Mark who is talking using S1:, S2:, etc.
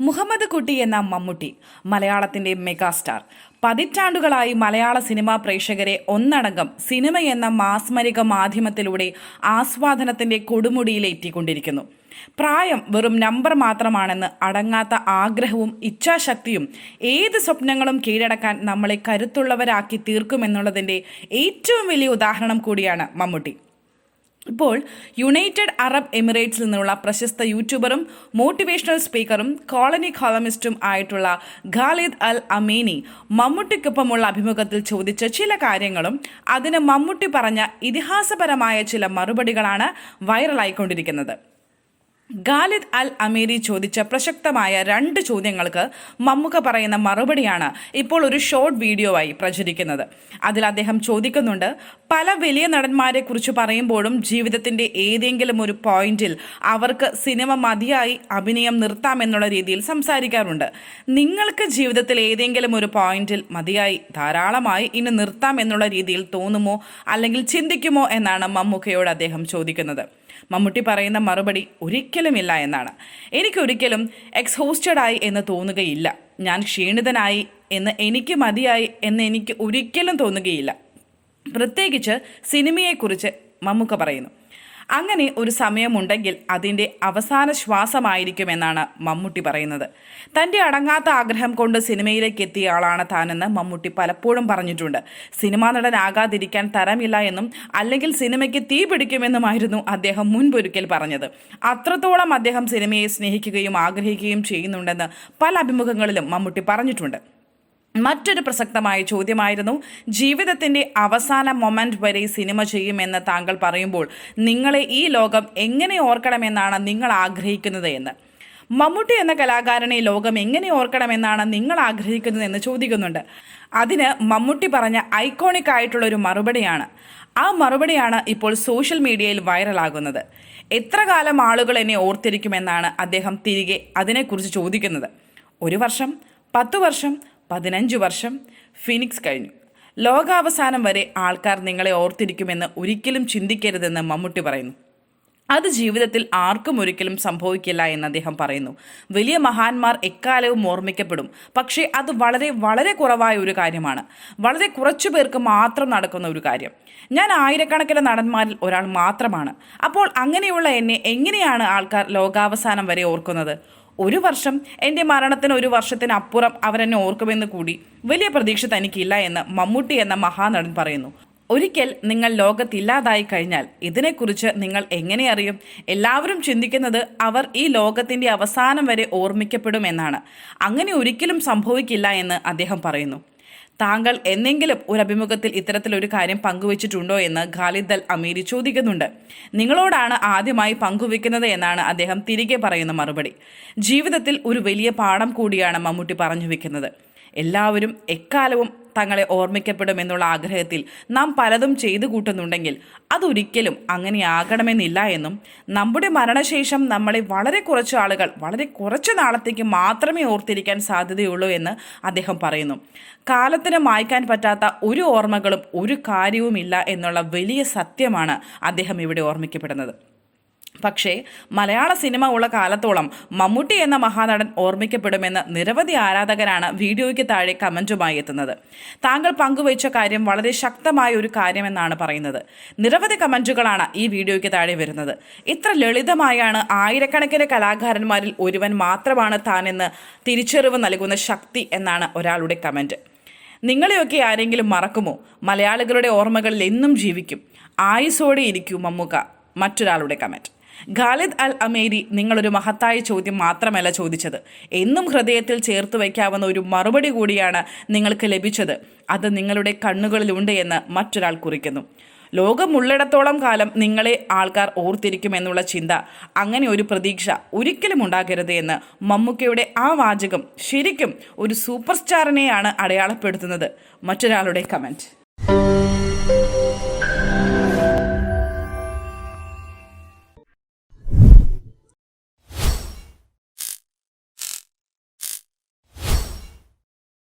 S1: മുഹമ്മദ് കുട്ടി എന്ന മമ്മൂട്ടി മലയാളത്തിന്റെ മെഗാസ്റ്റാർ. പതിറ്റാണ്ടുകളായി മലയാള സിനിമാ പ്രേക്ഷകരെ ഒന്നടങ്കം സിനിമ എന്ന മാസ്മരിക മാധ്യമത്തിലൂടെ ആസ്വാദനത്തിന്റെ കൊടുമുടിയിലെത്തിക്കൊണ്ടിരിക്കുന്നു പ്രായം വെറും നമ്പർ മാത്രമാണെന്ന് അടങ്ങാത്ത ആഗ്രഹവും ഇച്ഛാശക്തിയും ഏത് സ്വപ്നങ്ങളും കീഴടക്കാൻ നമ്മളെ കരുത്തുള്ളവരാക്കി തീർക്കുമെന്നുള്ളതിന്റെ ഏറ്റവും വലിയ ഉദാഹരണം കൂടിയാണ് മമ്മൂട്ടി. ഇപ്പോൾ യുണൈറ്റഡ് അറബ് എമിറേറ്റ്സിൽ നിന്നുള്ള പ്രശസ്ത യൂട്യൂബറും മോട്ടിവേഷണൽ സ്പീക്കറും കോളനി കോളമിസ്റ്റും ആയിട്ടുള്ള ഖാലിദ് അൽ അമീനി മമ്മൂട്ടിക്കൊപ്പമുള്ള അഭിമുഖത്തിൽ ചോദിച്ച ചില കാര്യങ്ങളും അതിന് മമ്മൂട്ടി പറഞ്ഞ ഇതിഹാസപരമായ ചില മറുപടികളാണ് വൈറലായിക്കൊണ്ടിരിക്കുന്നത്. ഖാലിദ് അൽ അമീരി ചോദിച്ച പ്രസക്തമായ രണ്ട് ചോദ്യങ്ങൾക്ക് മമ്മുക്ക പറയുന്ന മറുപടിയാണ് ഇപ്പോൾ ഒരു ഷോർട്ട് വീഡിയോ ആയി പ്രചരിക്കുന്നത്. അതിൽ അദ്ദേഹം ചോദിക്കുന്നുണ്ട് പല വലിയ നടന്മാരെ കുറിച്ച് പറയുമ്പോഴും ജീവിതത്തിന്റെ ഏതെങ്കിലും ഒരു പോയിന്റിൽ അവർക്ക് സിനിമ മതിയായി അഭിനയം നിർത്താമെന്നുള്ള രീതിയിൽ സംസാരിക്കാറുണ്ട്. നിങ്ങൾക്ക് ജീവിതത്തിൽ ഏതെങ്കിലും ഒരു പോയിന്റിൽ മതിയായി ധാരാളമായി ഇനി നിർത്താം എന്നുള്ള രീതിയിൽ തോന്നുമോ അല്ലെങ്കിൽ ചിന്തിക്കുമോ എന്നാണ് മമ്മൂക്കയോട് അദ്ദേഹം ചോദിക്കുന്നത്. മമ്മൂട്ടി പറയുന്ന മറുപടി ഒരിക്കലുമില്ല എന്നാണ്. എനിക്കൊരിക്കലും എക്സ്ഹോസ്റ്റഡ് ആയി എന്ന് തോന്നുകയില്ല. ഞാൻ ക്ഷീണിതനായി എന്ന് എനിക്ക് മതിയായി എന്ന് എനിക്ക് ഒരിക്കലും തോന്നുകയില്ല. പ്രത്യേകിച്ച് സിനിമയെക്കുറിച്ച് മമ്മൂക്ക പറയുന്നു. അങ്ങനെ ഒരു സമയമുണ്ടെങ്കിൽ അതിന്റെ അവസാന ശ്വാസമായിരിക്കുമെന്നാണ് മമ്മൂട്ടി പറയുന്നത്. തന്റെ അടങ്ങാത്ത ആഗ്രഹം കൊണ്ട് സിനിമയിലേക്ക് എത്തിയ ആളാണ് താനെന്ന് മമ്മൂട്ടി പലപ്പോഴും പറഞ്ഞിട്ടുണ്ട്. സിനിമാ നടനാകാതിരിക്കാൻ തരമില്ല എന്നും അല്ലെങ്കിൽ സിനിമയ്ക്ക് തീ പിടിക്കുമെന്നുമായിരുന്നു അദ്ദേഹം മുൻപൊരിക്കൽ പറഞ്ഞത്. അത്രത്തോളം അദ്ദേഹം സിനിമയെ സ്നേഹിക്കുകയും ആഗ്രഹിക്കുകയും ചെയ്യുന്നുണ്ടെന്ന് പല അഭിമുഖങ്ങളിലും മമ്മൂട്ടി പറഞ്ഞിട്ടുണ്ട്. മറ്റൊരു പ്രസക്തമായ ചോദ്യമായിരുന്നു ജീവിതത്തിന്റെ അവസാന മൊമെന്റ് വരെ സിനിമ ചെയ്യുമെന്ന് താങ്കൾ പറയുമ്പോൾ നിങ്ങളെ ഈ ലോകം എങ്ങനെ ഓർക്കണമെന്നാണ് നിങ്ങൾ ആഗ്രഹിക്കുന്നത് എന്ന്. മമ്മൂട്ടി എന്ന കലാകാരനെ ലോകം എങ്ങനെ ഓർക്കണമെന്നാണ് നിങ്ങൾ ആഗ്രഹിക്കുന്നത് എന്ന് ചോദിക്കുന്നുണ്ട്. അതിന് മമ്മൂട്ടി പറഞ്ഞ ഐക്കോണിക് ആയിട്ടുള്ള ഒരു മറുപടിയാണ്. ആ മറുപടിയാണ് ഇപ്പോൾ സോഷ്യൽ മീഡിയയിൽ വൈറലാകുന്നത്. എത്ര കാലം ആളുകൾ എന്നെ ഓർത്തിരിക്കുമെന്നാണ് അദ്ദേഹം തിരികെ അതിനെക്കുറിച്ച് ചോദിക്കുന്നത്. ഒരു വർഷം പത്തു വർഷം പതിനഞ്ച് വർഷം ഫിനിക്സ് കഴിഞ്ഞു. ലോകാവസാനം വരെ ആൾക്കാർ നിങ്ങളെ ഓർത്തിരിക്കുമെന്ന് ഒരിക്കലും ചിന്തിക്കരുതെന്ന് മമ്മൂട്ടി പറയുന്നു. അത് ജീവിതത്തിൽ ആർക്കും ഒരിക്കലും സംഭവിക്കില്ല എന്ന് അദ്ദേഹം പറയുന്നു. വലിയ മഹാന്മാർ എക്കാലവും ഓർമ്മിക്കപ്പെടും. പക്ഷേ അത് വളരെ വളരെ കുറവായ ഒരു കാര്യമാണ്. വളരെ കുറച്ചു പേർക്ക് മാത്രം നടക്കുന്ന ഒരു കാര്യം. ഞാൻ ആയിരക്കണക്കിന് നടന്മാരിൽ ഒരാൾ മാത്രമാണ്. അപ്പോൾ അങ്ങനെയുള്ള എന്നെ എങ്ങനെയാണ് ആൾക്കാർ ലോകാവസാനം വരെ ഓർക്കുന്നത്? ഒരു വർഷം എന്റെ മരണത്തിന് ഒരു വർഷത്തിനപ്പുറം അവരെന്നെ ഓർക്കുമെന്ന് കൂടി വലിയ പ്രതീക്ഷ തനിക്കില്ല എന്ന് മമ്മൂട്ടി എന്ന മഹാനടൻ പറയുന്നു. ഒരിക്കൽ നിങ്ങൾ ലോകത്തില്ലാതായി കഴിഞ്ഞാൽ ഇതിനെക്കുറിച്ച് നിങ്ങൾ എങ്ങനെ അറിയും? എല്ലാവരും ചിന്തിക്കുന്നത് അവർ ഈ ലോകത്തിന്റെ അവസാനം വരെ ഓർമ്മിക്കപ്പെടുമെന്നാണ്. അങ്ങനെ ഒരിക്കലും സംഭവിക്കില്ല എന്ന് അദ്ദേഹം പറയുന്നു. താങ്കൾ എന്നെങ്കിലും ഒരു അഭിമുഖത്തിൽ ഇത്തരത്തിലൊരു കാര്യം പങ്കുവച്ചിട്ടുണ്ടോ എന്ന് ഖാലിദ് അൽ അമീരി ചോദിക്കുന്നുണ്ട്. നിങ്ങളോടാണ് ആദ്യമായി പങ്കുവെക്കുന്നത് എന്നാണ് അദ്ദേഹം തിരികെ പറയുന്ന മറുപടി. ജീവിതത്തിൽ ഒരു വലിയ പാഠം കൂടിയാണ് മമ്മൂട്ടി പറഞ്ഞു വെക്കുന്നത്. എല്ലാവരും എക്കാലവും തങ്ങളെ ഓർമ്മിക്കപ്പെടും എന്നുള്ള ആഗ്രഹത്തിൽ നാം പലതും ചെയ്തു കൂട്ടുന്നുണ്ടെങ്കിൽ അതൊരിക്കലും അങ്ങനെയാകണമെന്നില്ല എന്നും നമ്മുടെ മരണശേഷം നമ്മളെ വളരെ കുറച്ച് ആളുകൾ വളരെ കുറച്ച് നാളത്തേക്ക് മാത്രമേ ഓർത്തിരിക്കാൻ സാധ്യതയുള്ളൂ എന്ന് അദ്ദേഹം പറയുന്നു. കാലത്തിന് മായ്ക്കാൻ പറ്റാത്ത ഒരു ഓർമ്മകളും ഒരു കാര്യവുമില്ല എന്നുള്ള വലിയ സത്യമാണ് അദ്ദേഹം ഇവിടെ ഓർമ്മിക്കപ്പെടുന്നത്. പക്ഷേ മലയാള സിനിമ ഉള്ള കാലത്തോളം മമ്മൂട്ടി എന്ന മഹാനടൻ ഓർമ്മിക്കപ്പെടുമെന്ന് നിരവധി ആരാധകരാണ് വീഡിയോയ്ക്ക് താഴെ കമന്റുമായി എത്തുന്നത്. താങ്കൾ പങ്കുവച്ച കാര്യം വളരെ ശക്തമായ ഒരു കാര്യമെന്നാണ് പറയുന്നത്. നിരവധി കമന്റുകളാണ് ഈ വീഡിയോയ്ക്ക് താഴെ വരുന്നത്. ഇത്ര ലളിതമായാണ് ആയിരക്കണക്കിന് കലാകാരന്മാരിൽ ഒരുവൻ മാത്രമാണ് താനെന്ന് തിരിച്ചറിവ് നൽകുന്ന ശക്തി എന്നാണ് ഒരാളുടെ കമന്റ് നിങ്ങളെയൊക്കെ ആരെങ്കിലും മറക്കുമോ? മലയാളികളുടെ ഓർമ്മകളിൽ എന്നും ജീവിക്കും. ആയുസോടെ ഇരിക്കും മമ്മൂക്ക. മറ്റൊരാളുടെ കമന്റ് ഖാലിദ് അൽ അമേരി നിങ്ങളൊരു മഹത്തായ ചോദ്യം മാത്രമല്ല ചോദിച്ചത്. എന്നും ഹൃദയത്തിൽ ചേർത്ത് വയ്ക്കാവുന്ന ഒരു മറുപടി കൂടിയാണ് നിങ്ങൾക്ക് ലഭിച്ചത്. അത് നിങ്ങളുടെ കണ്ണുകളിലുണ്ട് എന്ന് മറ്റൊരാൾ കുറിക്കുന്നു. ലോകമുള്ളിടത്തോളം കാലം നിങ്ങളെ ആൾക്കാർ ഓർത്തിരിക്കുമെന്നുള്ള ചിന്ത അങ്ങനെ ഒരു പ്രതീക്ഷ ഒരിക്കലും ഉണ്ടാകരുത് എന്ന് മമ്മൂക്കയുടെ ആ വാചകം ശരിക്കും ഒരു സൂപ്പർ സ്റ്റാറിനെയാണ് അടയാളപ്പെടുത്തുന്നത്. മറ്റൊരാളുടെ കമന്റ്